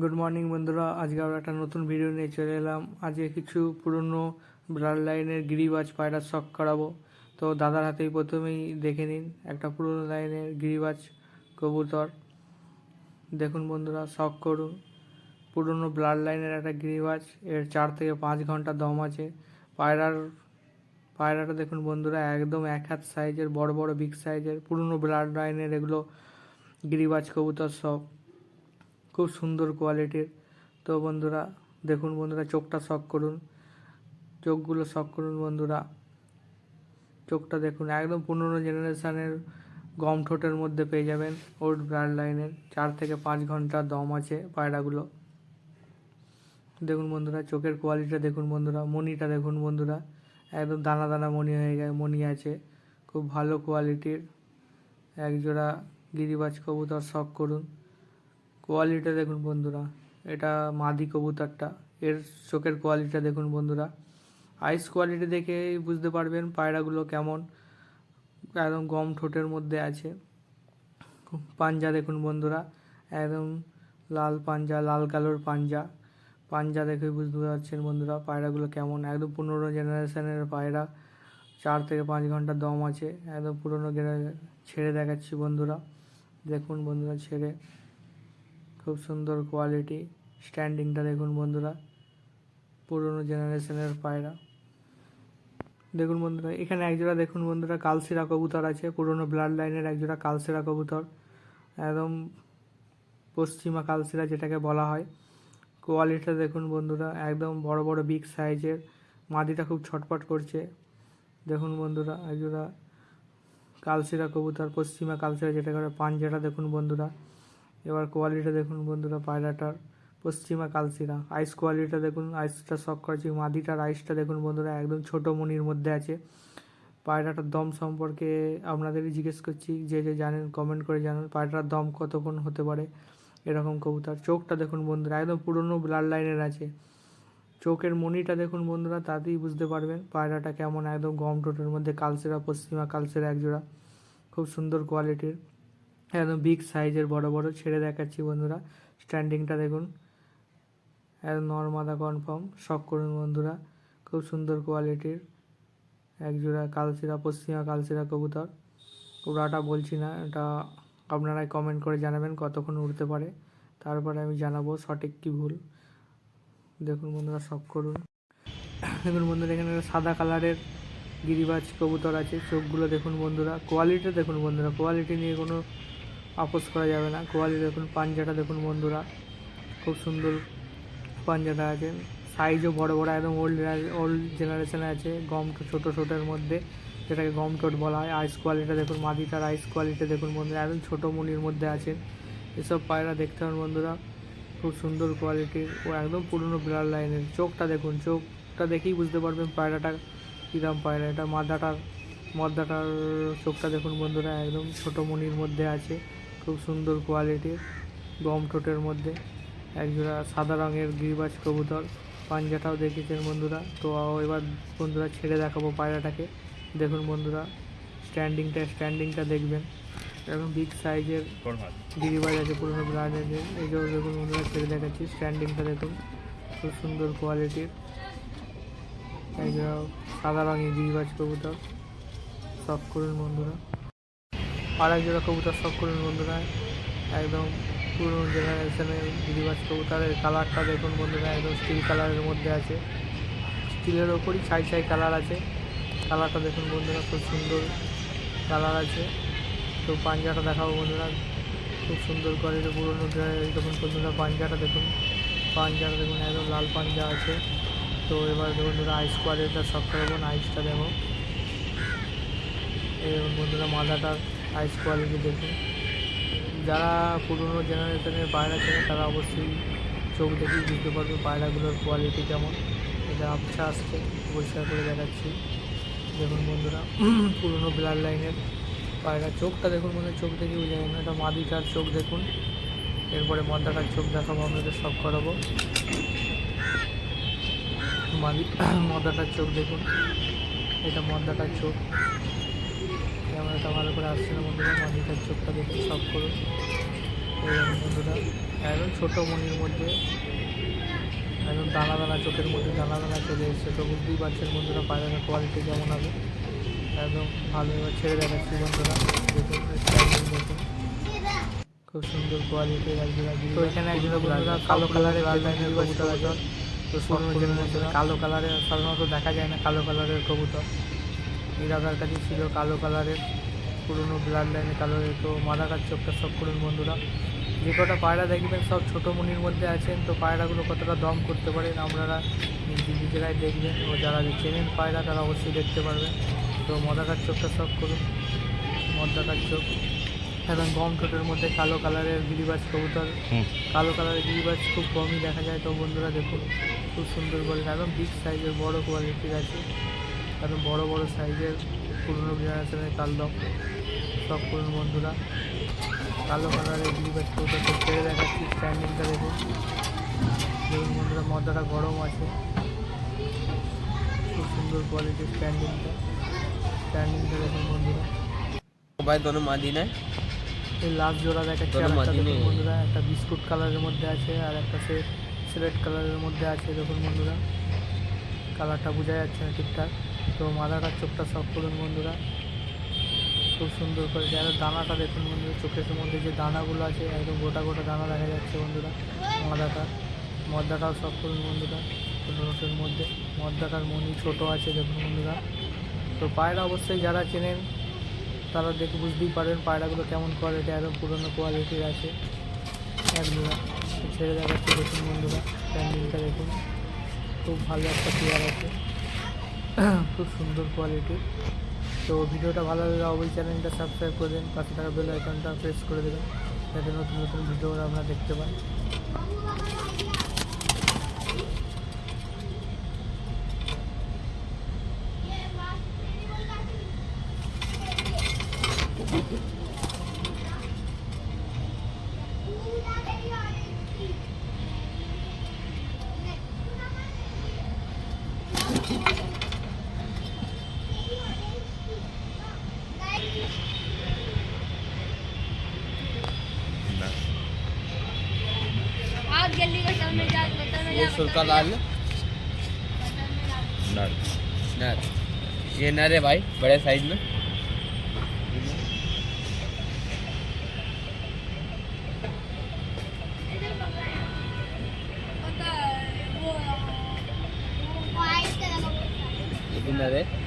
Good morning বন্ধুরা। আজকে আবার একটা নতুন ভিডিও নিয়ে চলে এলাম। আজকে কিছু পুরনো ব্লাড লাইনের গিরিবাজ পায়রা শখ করাবো। তো দাদার হাতেই প্রথমেই দেখে নিন একটা পুরনো লাইনের গিরিবাজ কবুতর। দেখুন বন্ধুরা শখ করুন। পুরনো ব্লাড লাইনের একটা গিরিবাজ, এর চার থেকে পাঁচ ঘণ্টা দম আছে। পায়রার, পায়রাটা দেখুন বন্ধুরা, একদম এক হাত সাইজের বড় বড় বিগ সাইজের পুরনো ব্লাড লাইনের এগুলো গিরিবাজ কবুতর সব খুব সুন্দর কোয়ালিটির তো বন্ধুরা, দেখুন বন্ধুরা, চোখটা শখ করুন। চোখগুলো শখ করুন বন্ধুরা। চোখটা দেখুন, একদম পনেরো জেনারেশানের গম ঠোঁটের মধ্যে পেয়ে যাবেন ওল্ড ব্লাড লাইনের চার থেকে পাঁচ ঘণ্টা দম আছে পায়রাগুলো। দেখুন বন্ধুরা, চোখের কোয়ালিটিটা দেখুন বন্ধুরা মনিটা দেখুন বন্ধুরা। একদম দানা দানা মনি হয়ে গেছে মনি আছে। খুব ভালো কোয়ালিটির একজোড়া গিরিবাজ কবুতর শখ করুন। কোয়ালিটিটা দেখুন বন্ধুরা। এটা মাদি কবুতরটা। এর চোখের কোয়ালিটিটা দেখুন বন্ধুরা। আইস কোয়ালিটি দেখে বুঝতে পারবেন পায়রাগুলো কেমন। একদম গম ঠোঁটের মধ্যে আছে। পাঞ্জা দেখুন বন্ধুরা। একদম লাল পাঞ্জা, লাল কালোর পাঞ্জা। পাঞ্জা দেখে বুঝতে পারছেন বন্ধুরা পায়রাগুলো কেমন। একদম পনেরো জেনারেশনের পায়রা। চার থেকে পাঁচ ঘণ্টা দম আছে। একদম পুরনো ছেড়ে দেখাচ্ছি বন্ধুরা। দেখুন বন্ধুরা ছেড়ে। খুব সুন্দর কোয়ালিটি স্ট্যান্ডিংটা দেখুন বন্ধুরা, পুরনো জেনারেশনের পায়রা। দেখুন বন্ধুরা, এখানে একজোড়া দেখুন বন্ধুরা, কালসিরা কবুতর আছে, পুরনো ব্লাড লাইনের একজোড়া কালসিরা কবুতর, একদম পশ্চিমা কালসিরা যেটাকে বলা হয়। কোয়ালিটিটা দেখুন বন্ধুরা, একদম বড় বড় বিগ সাইজের মাদিটা খুব ছটপট করছে। দেখুন বন্ধুরা একজোড়া কালসিরা কবুতর, পশ্চিমা কালসিরা যেটা করে পাঞ্জাটা দেখুন বন্ধুরা। এবার কোয়ালিটিটা দেখুন বন্ধুরা পায়রাটার, পশ্চিমা কালসিরা। আইস কোয়ালিটিটা দেখুন আইসটা শখ করেছি মাদিটার আইসটা দেখুন বন্ধুরা, একদম ছোট মনির মধ্যে আছে। পায়রাটার দম সম্পর্কে আপনাদেরই জিজ্ঞেস করছি, যে যে জানেন কমেন্ট করে জানান, পায়রাটার দম কতক্ষণ হতে পারে, এরকম কবুতর। চোখটা দেখুন বন্ধুরা, একদম পুরনো ব্লাড লাইনের আছে। চোখের মনিটা দেখুন বন্ধুরা, তাতেই বুঝতে পারবেন পায়রাটা কেমন, একদম গম টোটের মধ্যে, কালসেরা, পশ্চিমা কালসেরা একজোড়া। খুব সুন্দর কোয়ালিটির একদম বিগ সাইজের বড় বড়। ছেড়ে দেখাচ্ছি বন্ধুরা স্ট্যান্ডিংটা দেখুন। একদম নর্মাদা কনফার্ম শখ করুন বন্ধুরা, খুব সুন্দর কোয়ালিটির একজোড়া কালসিরা, পশ্চিমা কালসিরা কবুতর। ওরাটা বলছি না, এটা আপনারাই কমেন্ট করে জানাবেন কতক্ষণ উড়তে পারে। তারপরে আমি জানাব সঠিক কি ভুল। দেখুন বন্ধুরা শখ করুন। দেখুন বন্ধুরা, এখানে সাদা কালারের গিরিবাজ কবুতর আছে। চোখগুলো দেখুন বন্ধুরা কোয়ালিটি দেখুন বন্ধুরা কোয়ালিটি নিয়ে কোনো আপোষ করা যাবে না। কোয়ালিটি দেখুন পাঞ্জাটা, দেখুন বন্ধুরা, খুব সুন্দর পাঞ্জাটা আছে। সাইজও বড় বড়, একদম ওল্ড ওল্ড জেনারেশনে আছে, গম ছোটো ছোটোর মধ্যে যেটাকে গম টোট বলা হয়। আইস কোয়ালিটি দেখুন, মাদিটার আইস কোয়ালিটি দেখুন বন্ধুরা, একদম ছোটো মুনির মধ্যে আছে। এসব পায়রা দেখতে পান বন্ধুরা, খুব সুন্দর কোয়ালিটির ও একদম পুরনো ব্লাড লাইনের চোখটা দেখুন, চোখটা দেখেই বুঝতে পারবেন পায়রাটা কীরকম পায়রা। এটা মাদাটার মদ্দাটার চোখটা দেখুন বন্ধুরা, একদম ছোটো মনির মধ্যে আছে। খুব সুন্দর কোয়ালিটির গম ঠোঁটের মধ্যে। একজোড়া সাদা রঙের গিরিবাজ কবুতর। পাঞ্জাটাও দেখেছেন বন্ধুরা। তো এবার বন্ধুরা ছেড়ে দেখাবো পায়রাটাকে। দেখুন বন্ধুরা স্ট্যান্ডিংটা স্ট্যান্ডিংটা দেখবেন। এরকম বিগ সাইজের গিরিবাজ আছে, পুরোনো ব্লাডের এই যে দেখুন বন্ধুরা, ছেড়ে দেখাচ্ছি। স্ট্যান্ডিংটা দেখুন, খুব সুন্দর কোয়ালিটির। একজোড়া সাদা রঙের গিরিবাজ কবুতর। সব করুন বন্ধুরা। আর জোড়া কবুতর সব করুন বন্ধুরা। একদম পুরনো জেনারেশনের গিরিবাজ কবুতরের কালারটা দেখুন বন্ধুরা, একদম স্টিল কালারের মধ্যে আছে। স্টিলের ওপরই ছাই ছাই কালার আছে। কালারটা দেখুন বন্ধুরা, খুব সুন্দর কালার আছে। তো পাঞ্জাটা দেখাবো বন্ধুরা, খুব সুন্দর কোয়ালিটি পুরনো দেখুন বন্ধুরা পাঞ্জাটা দেখুন পাঞ্জাটা দেখুন, একদম লাল পাঞ্জা আছে। তো এবার দেখুন বন্ধুরা আইস কোয়ালিটিটা সব করব আইসটা দেখো এই বন্ধুরা মাদাটার আইস কোয়ালিটি দেখুন যারা পুরনো জেনারেশনের পায়রা চেনে তারা অবশ্যই চোখ দেখেই বুঝতে পারবে পায়রাগুলোর কোয়ালিটি কেমন। এটা আবছা আসছে, পরিষ্কার করে দেখাচ্ছি। দেখুন বন্ধুরা, পুরনো ব্লাড লাইনের পায়রা চোখটা দেখুন মনে চোখ দেখেই বুঝে যাবেন এটা মাদিটার চোখ দেখুন। এরপরে মদ্দাটার চোখ দেখাবো, আপনাদের সব করাবো। মাদি মদ্দাটার চোখ দেখুন। এটা মদ্দাটার চোখ। ক্যামেরাটা ভালো করে আসছে না বন্ধুরা মাদিটার চোখটা দেখুন সব করুন। বন্ধুরা একদম ছোটো মনির মধ্যে একদম দানা দানা চোখের মধ্যে দানা দানা চলে এসছে। তো বুঝতেই পারছেন বন্ধুরা পায়রার কোয়ালিটি কেমন হবে? একদম ভালো এবার ছেড়ে দেখাচ্ছি বন্ধুরা দেখুন দেখুন। খুব সুন্দর কোয়ালিটির একজন তো এখানে একজন বন্ধুরা কালো কালারের লাইনের কবুতর আছে। তো জেনারেশনে কালো কালারের সাধারণত দেখা যায় না কালো কালারের কবুতর। দাদার কাছে ছিল কালো কালারের পুরোনো ব্লাড লাইনের কালারের তো মাদাকার চোখটা সব করুন বন্ধুরা। যে কটা পায়রা দেখবেন সব ছোটো মুনির মধ্যে আছেন তো পায়রাগুলো কতটা দম করতে পারেন আপনারা নিজে- নিজেরাই দেখবেন। ও যারা চেনেন পায়রা তারা অবশ্যই দেখতে পারবেন। তো মদাকার চোখটা সব করুন মদাকার চোখ। এবং গম ঠোঁটের মধ্যে কালো কালারের গিরিবাজ কবুতর। কালো কালারের গিরিবাজ খুব কমই দেখা যায় তো বন্ধুরা দেখুন খুব সুন্দর করে একদম বিগ সাইজের বড় কোয়ালিটির আছে। আর বড় বড় সাইজের পুরনো জেনারেশনের কালো। সব পুরনো বন্ধুরা। কালো কালারের গ্লিপার ছেড়ে দেখাচ্ছি স্ট্যান্ডিংটা দেখুন। দেখুন বন্ধুরা মজাটা গরম আছে। খুব সুন্দর কোয়ালিটির স্ট্যান্ডিংটা স্ট্যান্ডিংটা দেখুন বন্ধুরা। সবাই দোনো মাদিনায় এই লাভ জোড়া দেখাচ্ছি বন্ধুরা একটা বিস্কুট কালারের মধ্যে আছে আর একটা সে সিলেট কালারের মধ্যে আছে দেখুন বন্ধুরা। কালারটা বোঝা যাচ্ছে না ঠিকঠাক। তো মাদাটার চোখটা সব করুন বন্ধুরা। খুব সুন্দর করে আর দানাটা দেখুন বন্ধুরা, চোখের মধ্যে যে দানাগুলো আছে, একদম গোটা গোটা দানা দেখা যাচ্ছে বন্ধুরা মদাটা মদ্দাটাও সব করুন বন্ধুরা নোটের মধ্যে। মদ্দাটার মনি ছোট আছে দেখুন বন্ধুরা। তো পায়রা অবশ্যই যারা চেনেন, তারা দেখে বুঝতেই পারবেন পায়রাগুলো কেমন কোয়ালিটি একদম পুরোনো কোয়ালিটির আছে। একদম ছেড়ে দেখাচ্ছি দেখুন বন্ধুরা প্যান্ডিংটা দেখুন। খুব ভালো একটা পেয়ার আছে। খুব সুন্দর কোয়ালিটি তো ভিডিওটা ভালো লাগলে অবশ্যই চ্যানেলটা সাবস্ক্রাইব করে দিন, পাশে থাকা বেল আইকনটা প্রেস করে দেবেন, যাতে নতুন নতুন ভিডিও আপনারা দেখতে পান वो सुरका लाल नर। नर। ये नर है भाई बड़े साइज़ में। नर है।